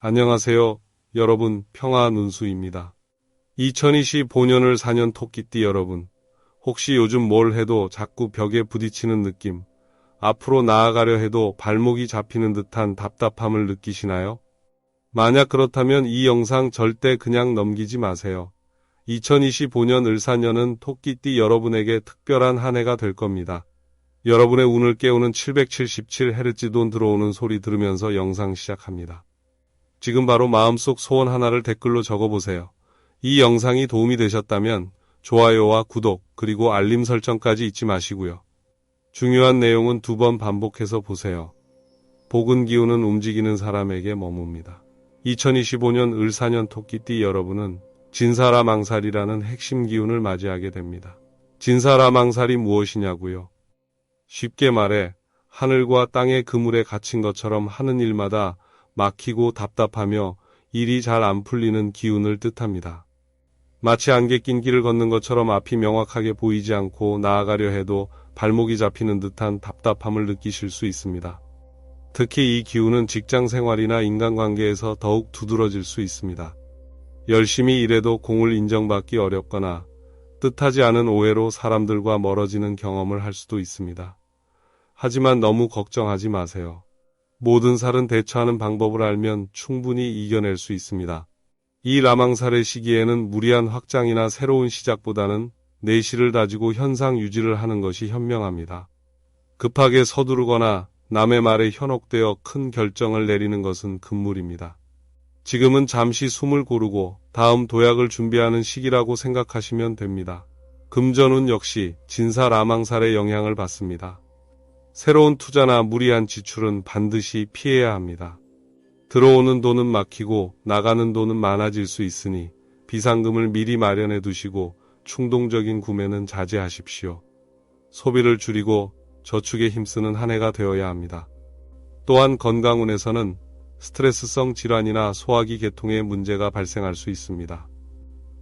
안녕하세요. 여러분, 평화 눈수입니다. 2025년을 4년 토끼띠 여러분. 혹시 요즘 뭘 해도 자꾸 벽에 부딪히는 느낌, 앞으로 나아가려 해도 발목이 잡히는 듯한 답답함을 느끼시나요? 만약 그렇다면 이 영상 절대 그냥 넘기지 마세요. 2025년 을사년은 토끼띠 여러분에게 특별한 한 해가 될 겁니다. 여러분의 운을 깨우는 777Hz 돈 들어오는 소리 들으면서 영상 시작합니다. 지금 바로 마음속 소원 하나를 댓글로 적어보세요. 이 영상이 도움이 되셨다면 좋아요와 구독 그리고 알림 설정까지 잊지 마시고요. 중요한 내용은 두 번 반복해서 보세요. 복은 기운은 움직이는 사람에게 머뭅니다. 2025년 을사년 토끼띠 여러분은 진사라망살이라는 핵심 기운을 맞이하게 됩니다. 진사라망살이 무엇이냐고요? 쉽게 말해 하늘과 땅의 그물에 갇힌 것처럼 하는 일마다 막히고 답답하며 일이 잘 안 풀리는 기운을 뜻합니다. 마치 안개 낀 길을 걷는 것처럼 앞이 명확하게 보이지 않고 나아가려 해도 발목이 잡히는 듯한 답답함을 느끼실 수 있습니다. 특히 이 기운은 직장 생활이나 인간관계에서 더욱 두드러질 수 있습니다. 열심히 일해도 공을 인정받기 어렵거나 뜻하지 않은 오해로 사람들과 멀어지는 경험을 할 수도 있습니다. 하지만 너무 걱정하지 마세요. 모든 살은 대처하는 방법을 알면 충분히 이겨낼 수 있습니다. 이 라망살의 시기에는 무리한 확장이나 새로운 시작보다는 내실을 다지고 현상 유지를 하는 것이 현명합니다. 급하게 서두르거나 남의 말에 현혹되어 큰 결정을 내리는 것은 금물입니다. 지금은 잠시 숨을 고르고 다음 도약을 준비하는 시기라고 생각하시면 됩니다. 금전운 역시 진사 라망살의 영향을 받습니다. 새로운 투자나 무리한 지출은 반드시 피해야 합니다. 들어오는 돈은 막히고 나가는 돈은 많아질 수 있으니 비상금을 미리 마련해 두시고 충동적인 구매는 자제하십시오. 소비를 줄이고 저축에 힘쓰는 한 해가 되어야 합니다. 또한 건강운에서는 스트레스성 질환이나 소화기 계통에 문제가 발생할 수 있습니다.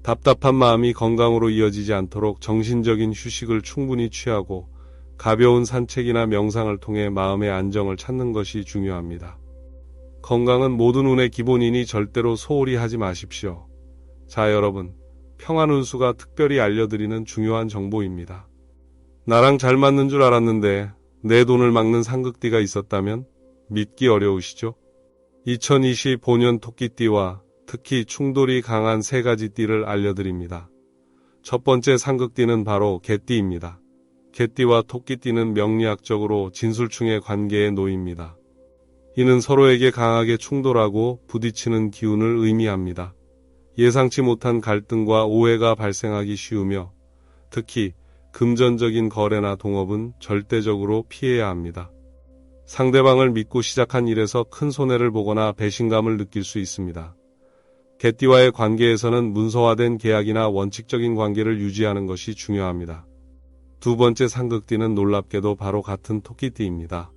답답한 마음이 건강으로 이어지지 않도록 정신적인 휴식을 충분히 취하고 가벼운 산책이나 명상을 통해 마음의 안정을 찾는 것이 중요합니다. 건강은 모든 운의 기본이니 절대로 소홀히 하지 마십시오. 자, 여러분. 평안운수가 특별히 알려드리는 중요한 정보입니다. 나랑 잘 맞는 줄 알았는데 내 돈을 막는 상극띠가 있었다면 믿기 어려우시죠? 2025년 토끼띠와 특히 충돌이 강한 세 가지 띠를 알려드립니다. 첫 번째 상극띠는 바로 개띠입니다. 개띠와 토끼띠는 명리학적으로 진술충의 관계에 놓입니다. 이는 서로에게 강하게 충돌하고 부딪히는 기운을 의미합니다. 예상치 못한 갈등과 오해가 발생하기 쉬우며 특히 금전적인 거래나 동업은 절대적으로 피해야 합니다. 상대방을 믿고 시작한 일에서 큰 손해를 보거나 배신감을 느낄 수 있습니다. 개띠와의 관계에서는 문서화된 계약이나 원칙적인 관계를 유지하는 것이 중요합니다. 두 번째 상극띠는 놀랍게도 바로 같은 토끼띠입니다.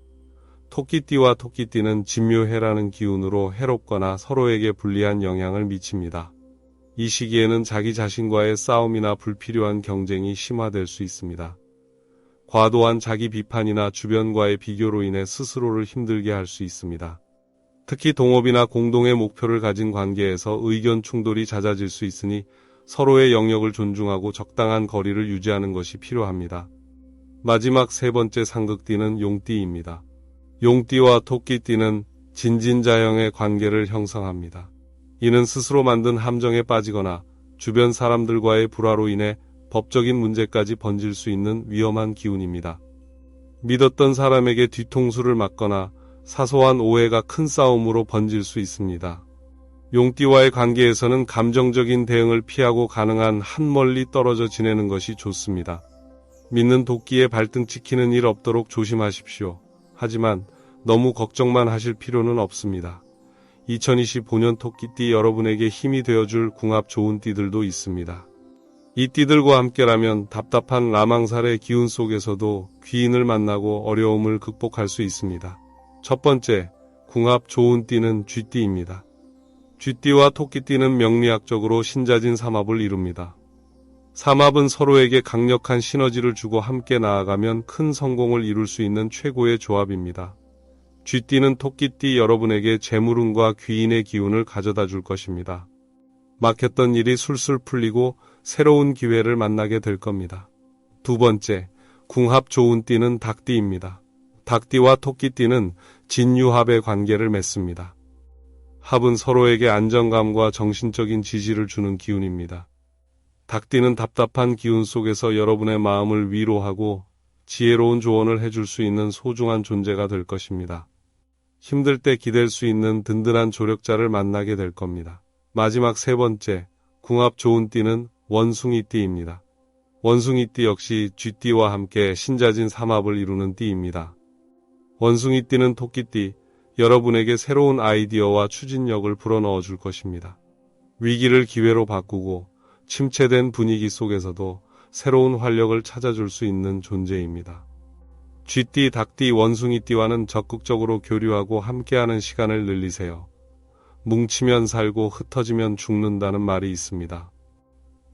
토끼띠와 토끼띠는 진묘해라는 기운으로 해롭거나 서로에게 불리한 영향을 미칩니다. 이 시기에는 자기 자신과의 싸움이나 불필요한 경쟁이 심화될 수 있습니다. 과도한 자기 비판이나 주변과의 비교로 인해 스스로를 힘들게 할 수 있습니다. 특히 동업이나 공동의 목표를 가진 관계에서 의견 충돌이 잦아질 수 있으니 서로의 영역을 존중하고 적당한 거리를 유지하는 것이 필요합니다. 마지막 세 번째 상극띠는 용띠입니다. 용띠와 토끼띠는 진진자형의 관계를 형성합니다. 이는 스스로 만든 함정에 빠지거나 주변 사람들과의 불화로 인해 법적인 문제까지 번질 수 있는 위험한 기운입니다. 믿었던 사람에게 뒤통수를 맞거나 사소한 오해가 큰 싸움으로 번질 수 있습니다. 용띠와의 관계에서는 감정적인 대응을 피하고 가능한 한 멀리 떨어져 지내는 것이 좋습니다. 믿는 도끼에 발등 찍히는 일 없도록 조심하십시오. 하지만 너무 걱정만 하실 필요는 없습니다. 2025년 토끼띠 여러분에게 힘이 되어줄 궁합 좋은 띠들도 있습니다. 이 띠들과 함께라면 답답한 라망살의 기운 속에서도 귀인을 만나고 어려움을 극복할 수 있습니다. 첫 번째, 궁합 좋은 띠는 쥐띠입니다. 쥐띠와 토끼띠는 명리학적으로 신자진 삼합을 이룹니다. 삼합은 서로에게 강력한 시너지를 주고 함께 나아가면 큰 성공을 이룰 수 있는 최고의 조합입니다. 쥐띠는 토끼띠 여러분에게 재물운과 귀인의 기운을 가져다 줄 것입니다. 막혔던 일이 술술 풀리고 새로운 기회를 만나게 될 겁니다. 두 번째, 궁합 좋은 띠는 닭띠입니다. 닭띠와 토끼띠는 진유합의 관계를 맺습니다. 합은 서로에게 안정감과 정신적인 지지를 주는 기운입니다. 닭띠는 답답한 기운 속에서 여러분의 마음을 위로하고 지혜로운 조언을 해줄 수 있는 소중한 존재가 될 것입니다. 힘들 때 기댈 수 있는 든든한 조력자를 만나게 될 겁니다. 마지막 세 번째, 궁합 좋은 띠는 원숭이 띠입니다. 원숭이 띠 역시 쥐띠와 함께 신자진 삼합을 이루는 띠입니다. 원숭이 띠는 토끼띠, 여러분에게 새로운 아이디어와 추진력을 불어넣어 줄 것입니다. 위기를 기회로 바꾸고 침체된 분위기 속에서도 새로운 활력을 찾아줄 수 있는 존재입니다. 쥐띠, 닭띠, 원숭이띠와는 적극적으로 교류하고 함께하는 시간을 늘리세요. 뭉치면 살고 흩어지면 죽는다는 말이 있습니다.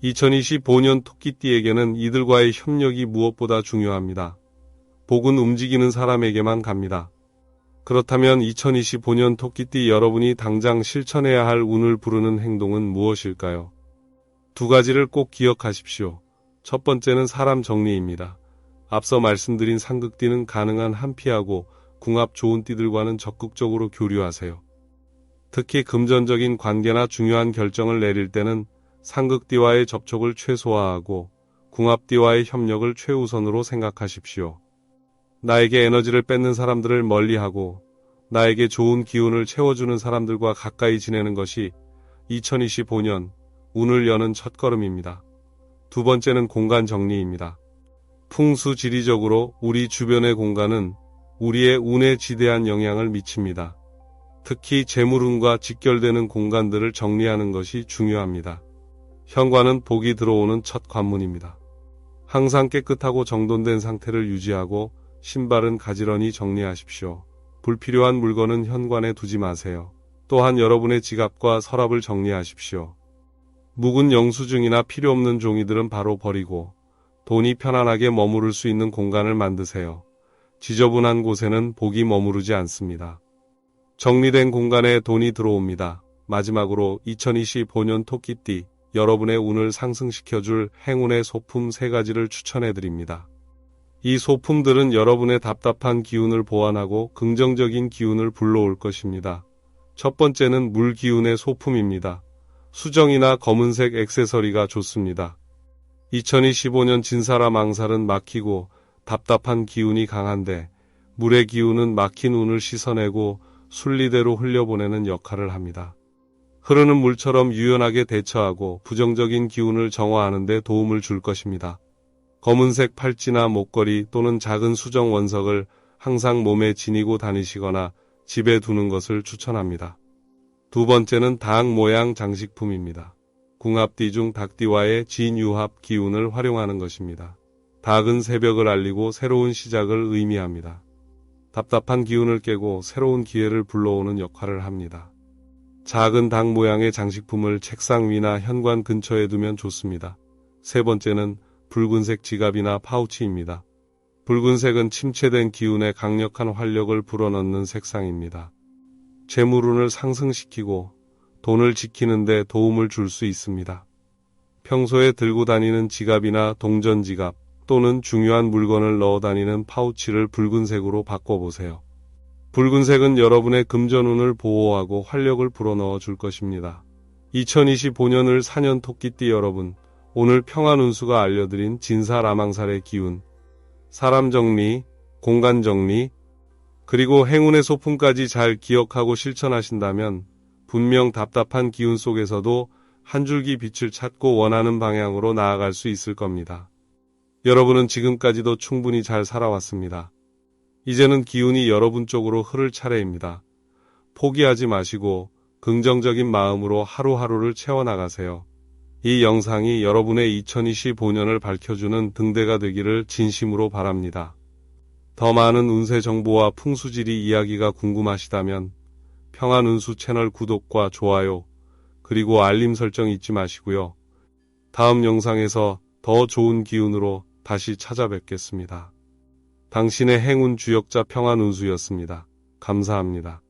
2025년 토끼띠에게는 이들과의 협력이 무엇보다 중요합니다. 복은 움직이는 사람에게만 갑니다. 그렇다면 2025년 토끼띠 여러분이 당장 실천해야 할 운을 부르는 행동은 무엇일까요? 두 가지를 꼭 기억하십시오. 첫 번째는 사람 정리입니다. 앞서 말씀드린 상극띠는 가능한 한 피하고 궁합 좋은 띠들과는 적극적으로 교류하세요. 특히 금전적인 관계나 중요한 결정을 내릴 때는 상극띠와의 접촉을 최소화하고 궁합띠와의 협력을 최우선으로 생각하십시오. 나에게 에너지를 뺏는 사람들을 멀리하고 나에게 좋은 기운을 채워주는 사람들과 가까이 지내는 것이 2025년 운을 여는 첫걸음입니다. 두 번째는 공간 정리입니다. 풍수 지리적으로 우리 주변의 공간은 우리의 운에 지대한 영향을 미칩니다. 특히 재물운과 직결되는 공간들을 정리하는 것이 중요합니다. 현관은 복이 들어오는 첫 관문입니다. 항상 깨끗하고 정돈된 상태를 유지하고 신발은 가지런히 정리하십시오. 불필요한 물건은 현관에 두지 마세요. 또한 여러분의 지갑과 서랍을 정리하십시오. 묵은 영수증이나 필요 없는 종이들은 바로 버리고 돈이 편안하게 머무를 수 있는 공간을 만드세요. 지저분한 곳에는 복이 머무르지 않습니다. 정리된 공간에 돈이 들어옵니다. 마지막으로 2025년 토끼띠 여러분의 운을 상승시켜줄 행운의 소품 세 가지를 추천해 드립니다. 이 소품들은 여러분의 답답한 기운을 보완하고 긍정적인 기운을 불러올 것입니다. 첫 번째는 물 기운의 소품입니다. 수정이나 검은색 액세서리가 좋습니다. 2025년 진사라 망살은 막히고 답답한 기운이 강한데 물의 기운은 막힌 운을 씻어내고 순리대로 흘려보내는 역할을 합니다. 흐르는 물처럼 유연하게 대처하고 부정적인 기운을 정화하는 데 도움을 줄 것입니다. 검은색 팔찌나 목걸이 또는 작은 수정 원석을 항상 몸에 지니고 다니시거나 집에 두는 것을 추천합니다. 두 번째는 닭 모양 장식품입니다. 궁합띠 중 닭띠와의 진유합 기운을 활용하는 것입니다. 닭은 새벽을 알리고 새로운 시작을 의미합니다. 답답한 기운을 깨고 새로운 기회를 불러오는 역할을 합니다. 작은 닭 모양의 장식품을 책상 위나 현관 근처에 두면 좋습니다. 세 번째는 붉은색 지갑이나 파우치입니다. 붉은색은 침체된 기운에 강력한 활력을 불어넣는 색상입니다. 재물운을 상승시키고 돈을 지키는데 도움을 줄 수 있습니다. 평소에 들고 다니는 지갑이나 동전 지갑 또는 중요한 물건을 넣어 다니는 파우치를 붉은색으로 바꿔보세요. 붉은색은 여러분의 금전운을 보호하고 활력을 불어넣어 줄 것입니다. 2025년을 4년 토끼띠 여러분, 오늘 평안운수가 알려드린 진사라망살의 기운, 사람 정리, 공간 정리, 그리고 행운의 소품까지 잘 기억하고 실천하신다면 분명 답답한 기운 속에서도 한 줄기 빛을 찾고 원하는 방향으로 나아갈 수 있을 겁니다. 여러분은 지금까지도 충분히 잘 살아왔습니다. 이제는 기운이 여러분 쪽으로 흐를 차례입니다. 포기하지 마시고 긍정적인 마음으로 하루하루를 채워나가세요. 이 영상이 여러분의 2025년을 밝혀주는 등대가 되기를 진심으로 바랍니다. 더 많은 운세 정보와 풍수지리 이야기가 궁금하시다면 평안운수 채널 구독과 좋아요 그리고 알림 설정 잊지 마시고요. 다음 영상에서 더 좋은 기운으로 다시 찾아뵙겠습니다. 당신의 행운 주역자 평안운수였습니다. 감사합니다.